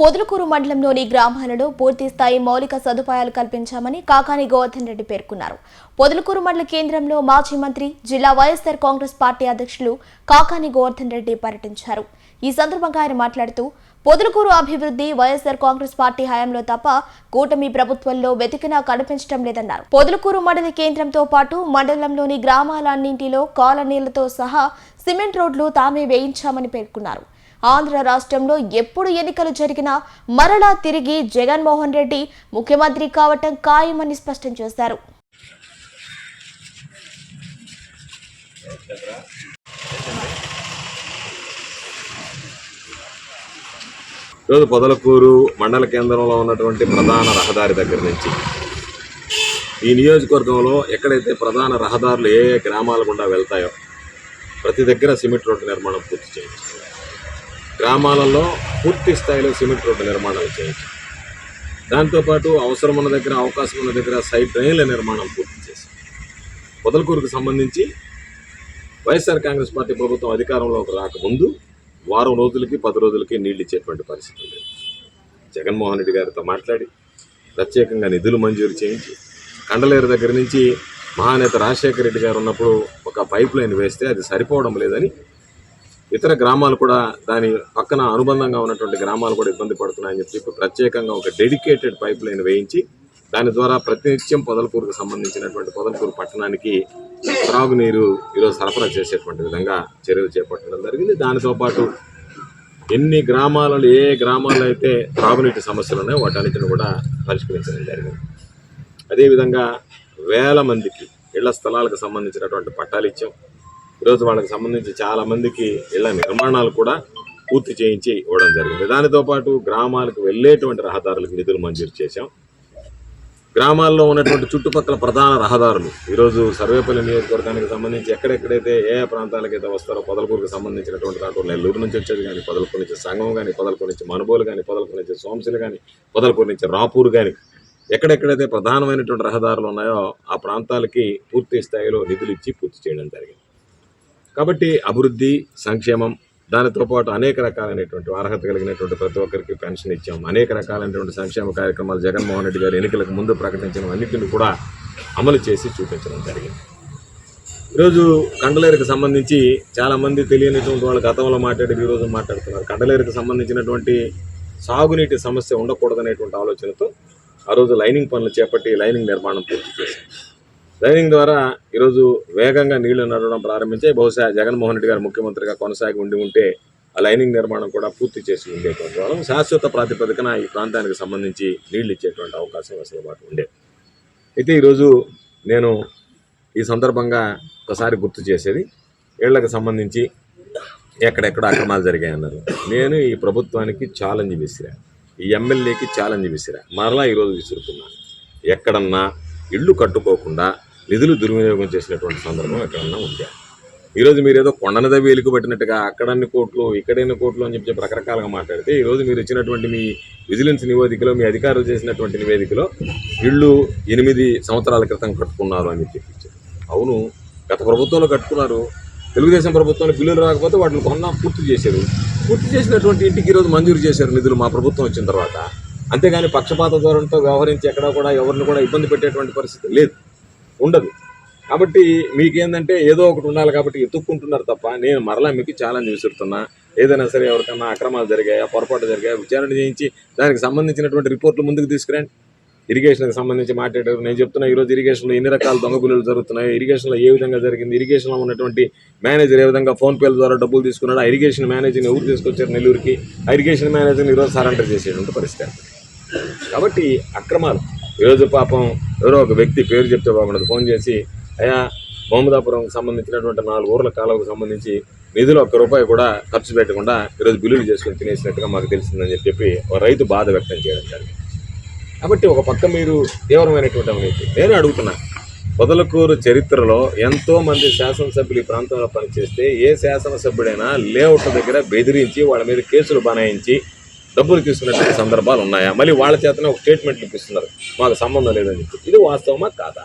పొదులకూరు మండలంలోని గ్రామాలలో పూర్తి స్థాయి మౌలిక సదుపాయాలు కల్పించామని కాకాని గోవర్ధన్ రెడ్డి పేర్కొన్నారు. పొదులుకూరు మండల కేంద్రంలో మాజీ మంత్రి జిల్లా వైఎస్సార్ కాంగ్రెస్ పార్టీ అధ్యక్షులు కాకాని గోవర్ధన్ రెడ్డి పర్యటించారు. ఈ సందర్భంగా ఆయన మాట్లాడుతూ పొదులుకూరు అభివృద్ధి వైఎస్సార్ కాంగ్రెస్ పార్టీ హయాంలో తప్ప కూటమి ప్రభుత్వంలో వెతికినా కనిపించడం లేదన్నారు. పొదులుకూరు మండల కేంద్రంతో పాటు మండలంలోని గ్రామాలన్నింటిలో కాలనీలతో సహా సిమెంట్ రోడ్లు తామే వేయించామని పేర్కొన్నారు. ఆంధ్ర రాష్ట్రంలో ఎప్పుడు ఎన్నికలు జరిగినా మరలా తిరిగి జగన్మోహన్ రెడ్డి ముఖ్యమంత్రి కావటం ఖాయమని స్పష్టం చేశారు. ఈరోజు పొదలకూరు మండల కేంద్రంలో ఉన్నటువంటి ప్రధాన రహదారి దగ్గర నుంచి ఈ నియోజకవర్గంలో ఎక్కడైతే ప్రధాన రహదారులు ఏ ఏ గ్రామాల గుండా వెళ్తాయో ప్రతి దగ్గర సిమెంట్ రోడ్డు నిర్మాణం పూర్తి చేయించాం గ్రామాలలో పూర్తి స్థాయిలో సిమెంట్ రోడ్డు నిర్మాణాలు చేయొచ్చు దాంతోపాటు అవసరం ఉన్న దగ్గర అవకాశం ఉన్న దగ్గర సైడ్ డ్రైన్ల నిర్మాణం పూర్తి చేసి పొదలకూరుకు సంబంధించి వైఎస్ఆర్ కాంగ్రెస్ పార్టీ ప్రభుత్వం అధికారంలోకి రాకముందు వారం రోజులకి పది రోజులకి నీళ్ళు ఇచ్చేటువంటి పరిస్థితి ఉంది జగన్మోహన్ రెడ్డి గారితో మాట్లాడి ప్రత్యేకంగా నిధులు మంజూరు చేయించి కండలేరు దగ్గర నుంచి మహానేత రాజశేఖర రెడ్డి గారు ఉన్నప్పుడు ఒక పైప్ లైన్ వేస్తే అది సరిపోవడం లేదని ఇతర గ్రామాలు కూడా దాని పక్కన అనుబంధంగా ఉన్నటువంటి గ్రామాలు కూడా ఇబ్బంది పడుతున్నాయని చెప్పి ప్రత్యేకంగా ఒక డెడికేటెడ్ పైప్ లైన్ వేయించి దాని ద్వారా ప్రతినిత్యం పొదలకూరుకు సంబంధించినటువంటి పొదలకూరు పట్టణానికి త్రాగునీరు ఈరోజు సరఫరా చేసేటువంటి విధంగా చర్యలు చేపట్టడం జరిగింది. దానితో పాటు ఎన్ని గ్రామాలలో ఏ గ్రామాల్లో అయితే త్రాగునీటి సమస్యలు ఉన్నాయో వాటన్నిటిని కూడా పరిష్కరించడం జరిగింది. అదేవిధంగా వేల మందికి ఇళ్ళ స్థలాలకు సంబంధించినటువంటి పట్టాలు ఇచ్చాం. ఈరోజు వాళ్ళకి సంబంధించి చాలా మందికి ఇళ్ళ నిర్మాణాలు కూడా పూర్తి చేయించి ఇవ్వడం జరిగింది. దానితో పాటు గ్రామాలకు వెళ్ళేటువంటి రహదారులకు నిధులు మంజూరు చేశాం. గ్రామాల్లో ఉన్నటువంటి చుట్టుపక్కల ప్రధాన రహదారులు ఈరోజు సర్వేపల్లి నియోజకవర్గానికి సంబంధించి ఎక్కడెక్కడైతే ఏ ఏ ప్రాంతాలకైతే వస్తారో పొదలకూరుకు సంబంధించినటువంటి దాంట్లో నెల్లూరు నుంచి వచ్చేది కానీ పొదలకూరు నుంచి సంఘం కానీ పొదలకూరు నుంచి మనుబోలు కానీ పొదలకూరు నుంచి సోమశిల కానీ పొదలకూరు నుంచి రాపూరు కానీ ఎక్కడెక్కడైతే ప్రధానమైనటువంటి రహదారులు ఉన్నాయో ఆ ప్రాంతాలకి పూర్తి స్థాయిలో నిధులు ఇచ్చి పూర్తి చేయడం జరిగింది. కాబట్టి అభివృద్ధి సంక్షేమం దానితో పాటు అనేక రకాలైనటువంటి అర్హత కలిగినటువంటి ప్రతి ఒక్కరికి పెన్షన్ ఇచ్చాం. అనేక రకాలైనటువంటి సంక్షేమ కార్యక్రమాలు జగన్మోహన్ రెడ్డి గారు ఎన్నికలకు ముందు ప్రకటించిన అన్నింటిని కూడా అమలు చేసి చూపించడం జరిగింది. ఈరోజు కండలేరుకు సంబంధించి చాలామంది తెలియనిటువంటి వాళ్ళు గతంలో మాట్లాడి ఈరోజు మాట్లాడుతున్నారు. కండలేరుకు సంబంధించినటువంటి సాగునీటి సమస్య ఉండకూడదనేటువంటి ఆలోచనతో ఆ రోజు లైనింగ్ పనులు చేపట్టి లైనింగ్ నిర్మాణం పూర్తి చేశాం లైనింగ్ ద్వారా ఈరోజు వేగంగా నీళ్ళు నడవడం ప్రారంభించే బహుశా జగన్మోహన్ రెడ్డి గారు ముఖ్యమంత్రిగా కొనసాగి ఉండి ఉంటే ఆ లైనింగ్ నిర్మాణం కూడా పూర్తి చేసి ఉండేటువంటి వాళ్ళం శాశ్వత ప్రాతిపదికన ఈ ప్రాంతానికి సంబంధించి నీళ్ళు ఇచ్చేటువంటి అవకాశం వెసులుబాటు ఉండేది అయితే ఈరోజు నేను ఈ సందర్భంగా ఒకసారి గుర్తు చేసేది ఇళ్ళకు సంబంధించి ఎక్కడెక్కడ అక్రమాలు జరిగాయన్నారు. నేను ఈ ప్రభుత్వానికి ఛాలెంజ్ విసిరా. ఈ ఎమ్మెల్యేకి ఛాలెంజ్ విసిరా. మరలా ఈరోజు విసురుతున్నాను ఎక్కడన్నా ఇళ్ళు కట్టుకోకుండా నిధులు దుర్వినియోగం చేసినటువంటి సందర్భం ఎక్కడన్నా ఉందా? ఈరోజు మీరు ఏదో కొండన దవి ఎలుగు పెట్టినట్టుగా అక్కడన్ని కోట్లు ఇక్కడైన కోట్లు అని చెప్పి రకరకాలుగా మాట్లాడితే ఈరోజు మీరు ఇచ్చినటువంటి మీ విజిలెన్స్ నివేదికలో మీ అధికారులు చేసినటువంటి నివేదికలో ఇళ్ళు ఎనిమిది సంవత్సరాల క్రితం కట్టుకున్నారు అని చెప్పి అవును గత ప్రభుత్వంలో కట్టుకున్నారు. తెలుగుదేశం ప్రభుత్వంలో బిల్లులు రాకపోతే వాటిని కొన్నా పూర్తి చేశారు. పూర్తి చేసినటువంటి ఇంటికి ఈరోజు మంజూరు చేశారు నిధులు మా ప్రభుత్వం వచ్చిన తర్వాత. అంతేగాని పక్షపాత ధోరణితో వ్యవహరించి ఎక్కడ కూడా ఎవరిని కూడా ఇబ్బంది పెట్టేటువంటి పరిస్థితి లేదు. ఉండదు. కాబట్టి మీకేందంటే ఏదో ఒకటి ఉండాలి కాబట్టి ఎత్తుక్కుంటున్నారు తప్ప నేను మరలా మీకు ఛాలెంజ్ విసురుతున్నా ఏదైనా సరే ఎవరికన్నా అక్రమాలు జరిగాయా పొరపాటు జరిగాయా విచారణ చేయించి దానికి సంబంధించినటువంటి రిపోర్ట్లు ముందుకు తీసుకురండి. ఇరిగేషన్కి సంబంధించి మాట్లాడారు. నేను చెప్తున్నా ఈరోజు ఇరిగేషన్లో ఎన్ని రకాల దొంగ జరుగుతున్నాయి ఇరిగేషన్లో ఏ విధంగా జరిగింది ఇరిగేషన్లో ఉన్నటువంటి మేనేజర్ ఏ విధంగా ఫోన్పేల ద్వారా డబ్బులు తీసుకున్నాడు ఆ ఇరిగేషన్ మేనేజర్ని ఎవరు తీసుకొచ్చారు నెల్లూరుకి? ఆ ఇరిగేషన్ మేనేజర్ని ఈరోజు సరెండర్ చేసేటువంటి పరిస్థితి కాబట్టి అక్రమాలు ఈరోజు పాపం ఎవరో ఒక వ్యక్తి పేరు చెప్తే బాగుండదు. ఫోన్ చేసి అయ్యా మహమ్మదాపురంకి సంబంధించినటువంటి నాలుగు ఊర్ల కాలువకు సంబంధించి నిధులు ఒక్క రూపాయి కూడా ఖర్చు పెట్టకుండా ఈరోజు బిల్లులు చేసుకొని తినేసినట్టుగా మాకు తెలిసిందని చెప్పి ఒక రైతు బాధ వ్యక్తం చేయడం జరిగింది. కాబట్టి ఒక పక్క మీరు తీవ్రమైనటువంటి అవినీతి. నేను అడుగుతున్నా పొదలకూరు చరిత్రలో ఎంతోమంది శాసనసభ్యులు ఈ ప్రాంతంలో పనిచేస్తే ఏ శాసనసభ్యుడైనా లేఅవుట్ల దగ్గర బెదిరించి వాళ్ళ మీద కేసులు బనాయించి డబ్బులు తీసుకున్నటువంటి సందర్భాలు ఉన్నాయా? మళ్ళీ వాళ్ళ చేతనే ఒక స్టేట్మెంట్ ఇప్పిస్తున్నారు. మాకు సంబంధం లేదని చెప్పి. ఇది వాస్తవమా కాదా?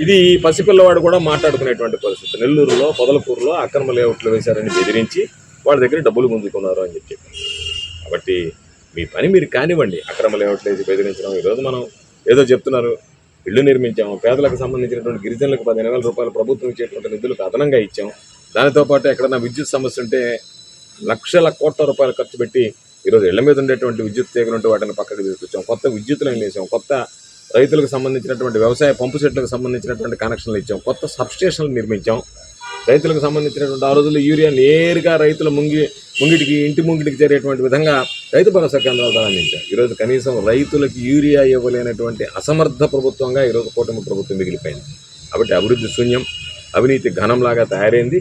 ఇది పసిపిల్లవాడు కూడా మాట్లాడుకునేటువంటి పరిస్థితి. నెల్లూరులో పొదలకూరులో అక్రమ లేఅవుట్లు వేశారని బెదిరించి వాళ్ళ దగ్గర డబ్బులు గుంజుకున్నారు అని చెప్పి. కాబట్టి మీ పని మీరు కానివ్వండి. అక్రమ లేఅవుట్లు వేసి బెదిరించడం. ఈరోజు మనం ఏదో చెప్తున్నారు. ఇల్లు నిర్మించాము. పేదలకు సంబంధించినటువంటి గిరిజనులకు పదిహేను వేల రూపాయలు ప్రభుత్వం ఇచ్చేటువంటి నిధులకు అదనంగా ఇచ్చాం. దానితో పాటు ఎక్కడన్నా విద్యుత్ సమస్య ఉంటే లక్షల కోట్ల రూపాయలు ఖర్చు పెట్టి ఈరోజు ఇళ్ళ మీద ఉండేటువంటి విద్యుత్ తీగలు ఉంటే వాటిని పక్కకు తీసుకొచ్చాం. కొత్త విద్యుత్ లైన్లు వేసాం కొత్త రైతులకు సంబంధించినటువంటి వ్యవసాయ పంపు సెట్లకు సంబంధించినటువంటి కనెక్షన్లు ఇచ్చాం. కొత్త సబ్స్టేషన్లు నిర్మించాం. రైతులకు సంబంధించినటువంటి ఆ రోజుల్లో యూరియా నేరుగా రైతుల ముంగి ముంగిటికి ఇంటి ముంగిటికి చేరేటువంటి విధంగా రైతు భరోసా కేంద్రాలు ప్రారంభించాం ఈరోజు కనీసం రైతులకు యూరియా ఇవ్వలేనటువంటి అసమర్థ ప్రభుత్వంగా ఈరోజు కూటమి ప్రభుత్వం మిగిలిపోయింది. కాబట్టి అభివృద్ధి శూన్యం అవినీతి ఘనంలాగా తయారైంది.